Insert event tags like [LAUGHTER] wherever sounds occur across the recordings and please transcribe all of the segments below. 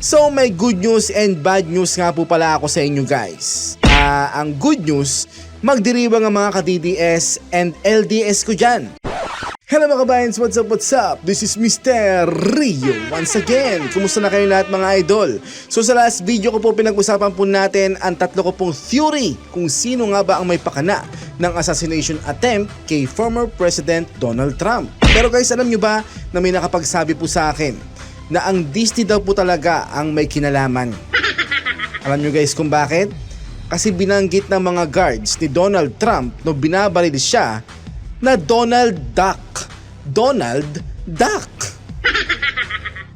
So may good news and bad news nga po pala ako sa inyo guys. Ah, ang good news, magdiriwang ang mga ka-DDS and LDS ko dyan. Hello mga kabayans, what's up, what's up? This is Mr. Rio once again. Kumusta na kayo lahat mga idol? So sa last video ko po pinag-usapan po natin ang tatlo ko pong theory kung sino nga ba ang may pakana ng assassination attempt kay former President Donald Trump. Pero guys, alam nyo ba na may nakapagsabi po sa akin na ang Disney daw po talaga ang may kinalaman. Alam nyo guys kung bakit? Kasi binanggit ng mga guards ni Donald Trump no binabaril siya na Donald Duck. Donald Duck.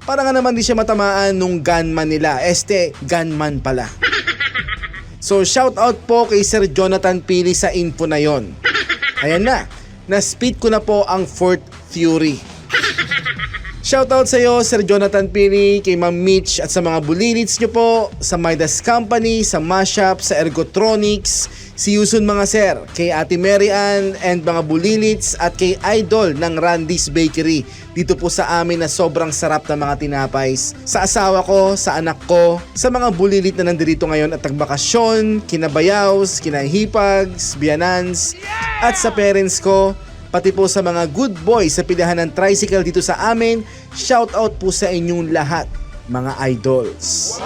Para nga naman di siya matamaan nung gunman nila. Este, gunman pala. So shout out po kay Sir Jonathan Pili sa info na yon. Ayan na, na-speed ko na po ang fourth theory. Shoutout sa iyo, Sir Jonathan Pili, kay Ma'am Mitch at sa mga bulilits nyo po, sa Midas Company, sa Mashup, sa Ergotronics, si Yusun mga sir, kay Ate Mary Ann and mga bulilits at kay Idol ng Randy's Bakery dito po sa amin na sobrang sarap ng mga tinapay. Sa asawa ko, sa anak ko, sa mga bulilit na nandito ngayon at nagbakasyon, kinabayaws, kinahipags, biyanans, at sa parents ko, pati po sa mga good boys sa pilahan ng tricycle dito sa amin, shout out po sa inyong lahat, mga idols.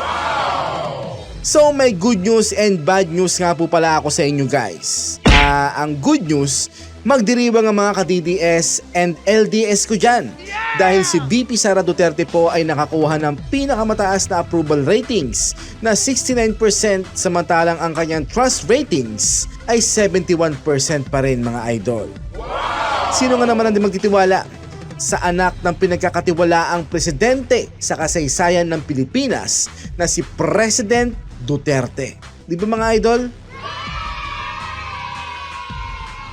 So may good news and bad news nga po pala ako sa inyo guys. Ah, ang good news, magdiriwang ang mga ka-DDS and LDS ko dyan. Dahil si BP Sara Duterte po ay nakakuha ng pinakamataas na approval ratings na 69% samantalang ang kanyang trust ratings ay 71% pa rin mga idol. Sino nga naman ang di magtitiwala sa anak ng pinagkakatiwalaang presidente sa kasaysayan ng Pilipinas na si President Duterte. Di ba mga idol?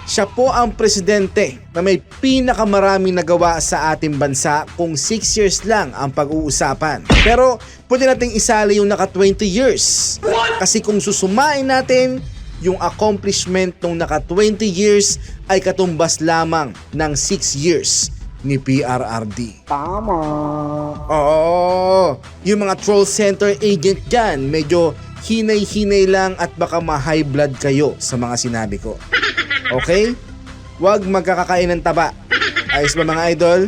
Siya po ang presidente na may pinakamaraming nagawa sa ating bansa kung 6 years lang ang pag-uusapan. Pero pwede nating isali yung naka 20 years. Kasi kung susumain natin, yung accomplishment ng naka 20 years ay katumbas lamang ng 6 years ni PRRD. Tama. Oo, yung mga troll center agent dyan, medyo hinay-hinay lang at baka ma-high blood kayo sa mga sinabi ko. Okay? Huwag magkakakain ng taba. Ayos ba mga idol?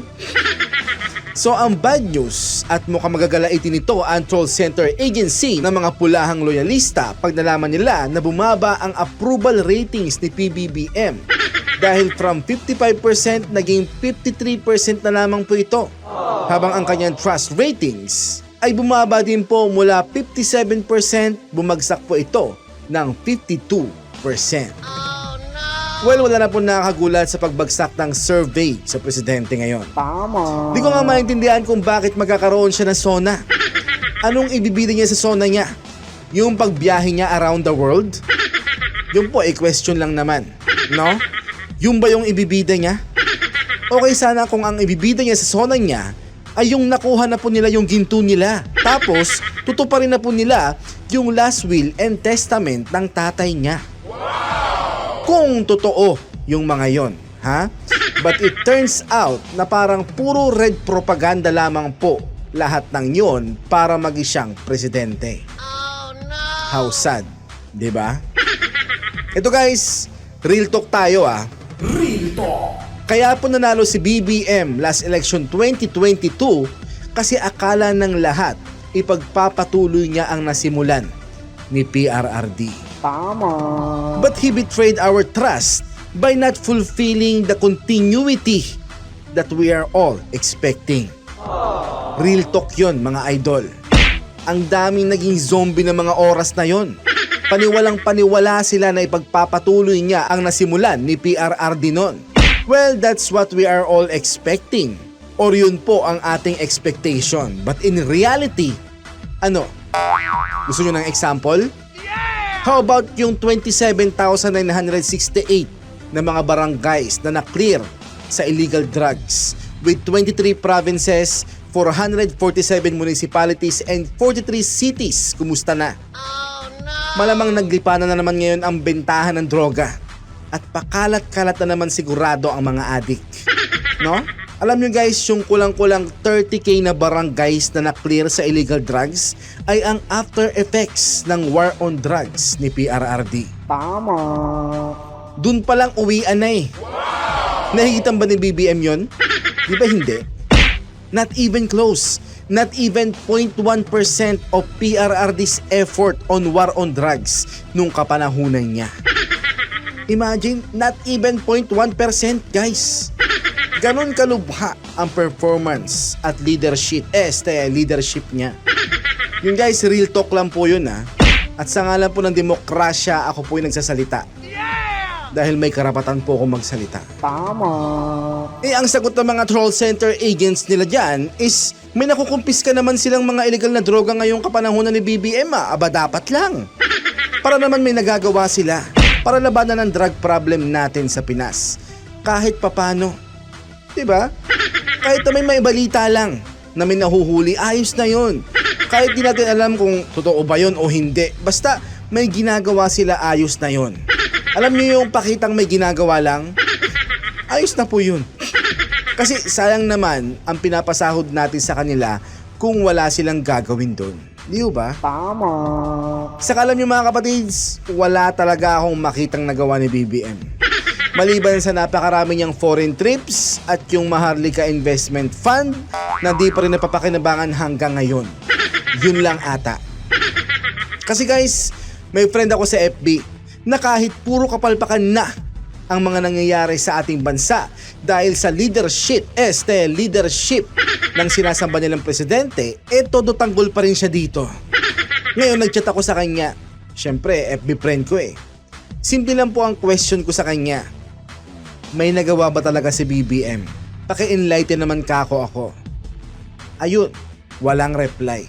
So ang bad news at mukhang magagalaitin nito ang troll center agency ng mga pulahang loyalista pag nalaman nila na bumaba ang approval ratings ni PBBM [LAUGHS] dahil from 55% naging 53% na lamang po ito habang ang kanyang trust ratings ay bumaba din po mula 57% bumagsak po ito ng 52%. Well, wala na po nakakagulat sa pagbagsak ng survey sa presidente ngayon. Tama. Di ko nga maintindihan kung bakit magkakaroon siya ng sona. Anong ibibida niya sa sona niya? Yung pagbiyahe niya around the world? Yung po, eh, question lang naman. No? Yung ba yung ibibida niya? Okay sana kung ang ibibida niya sa sona niya ay yung nakuha na po nila yung ginto nila. Tapos, tutuparin na po nila yung last will and testament ng tatay niya kung totoo yung mga yon, ha? But it turns out na parang puro red propaganda lamang po lahat ng yon para maging siyang presidente. Oh no! How sad, 'di ba? Ito guys, real talk tayo ah. Real talk. Kaya po nanalo si BBM last election 2022 kasi akala ng lahat ipagpapatuloy niya ang nasimulan ni PRRD. Tama. But he betrayed our trust by not fulfilling the continuity that we are all expecting. Real talk yon mga idol. Ang daming naging zombie ng mga oras na yon. Paniwalang paniwala sila na ipagpapatuloy niya ang nasimulan ni PRRD noon. Well, that's what we are all expecting. Or yun po ang ating expectation. But in reality, ano? Gusto nyo ng example? How about yung 27,968 na mga barangays na na-clear sa illegal drugs with 23 provinces, 447 municipalities, and 43 cities? Kumusta na? Malamang naglipanan na naman ngayon ang bentahan ng droga at pakalat-kalat na naman sigurado ang mga adik. No? [LAUGHS] Alam nyo guys, yung kulang-kulang 30k na barangays na na-clear sa illegal drugs ay ang after effects ng war on drugs ni PRRD. Tama. Dun palang uwian na eh. Nahigitan ba ni BBM yon? Di ba hindi? Not even close. Not even 0.1% of PRRD's effort on war on drugs nung kapanahunan niya. [LAUGHS] Imagine, not even 0.1% guys. Ganon kalubha ang performance at leadership, este, leadership niya. Yung guys, real talk lang po yun ha. At sa ngalan po ng demokrasya, ako po yung nagsasalita. Dahil may karapatan po akong magsalita. Tama. Eh, ang sagot ng mga troll center agents nila dyan is may nakukumpis ka naman silang mga illegal na droga ngayong kapanahonan ni BBM ah. Aba, dapat lang. [LAUGHS] Para naman may nagagawa sila para labanan ang drug problem natin sa Pinas. Kahit papano. 'Di ba? Kahit may may balita lang na may nahuhuli, ayos na yon. Kahit di natin alam kung totoo ba yon o hindi. Basta may ginagawa sila, ayos na yon. Alam niyo yung pakitang may ginagawa lang? Ayos na po yun. Kasi sayang naman ang pinapasahod natin sa kanila kung wala silang gagawin doon. Di ba? Tama. Sa kalam niyo mga kapatids, wala talaga akong makitang nagawa ni BBM. Maliban sa napakarami niyang foreign trips at yung Maharlika Investment Fund na di pa rin napapakinabangan hanggang ngayon. Yun lang ata. Kasi guys, may friend ako sa FB na kahit puro kapalpakan na ang mga nangyayari sa ating bansa dahil sa leadership, este leadership ng sinasamba nilang presidente, eh todo tanggol pa rin siya dito. Ngayon nagchat ako sa kanya. Siyempre, FB friend ko eh. Simple lang po ang question ko sa kanya. May nagawa ba talaga si BBM? Paki-enlighten naman kako ako. Ayun, walang reply.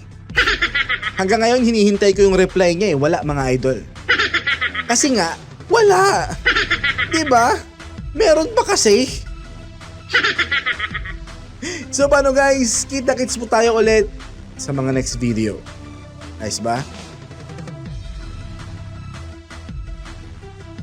Hanggang ngayon hinihintay ko yung reply niya eh, wala mga idol. Kasi nga, wala. 'Di ba? Meron pa kasi. so paano guys, kita-kits po tayo ulit sa mga next video. Nice ba?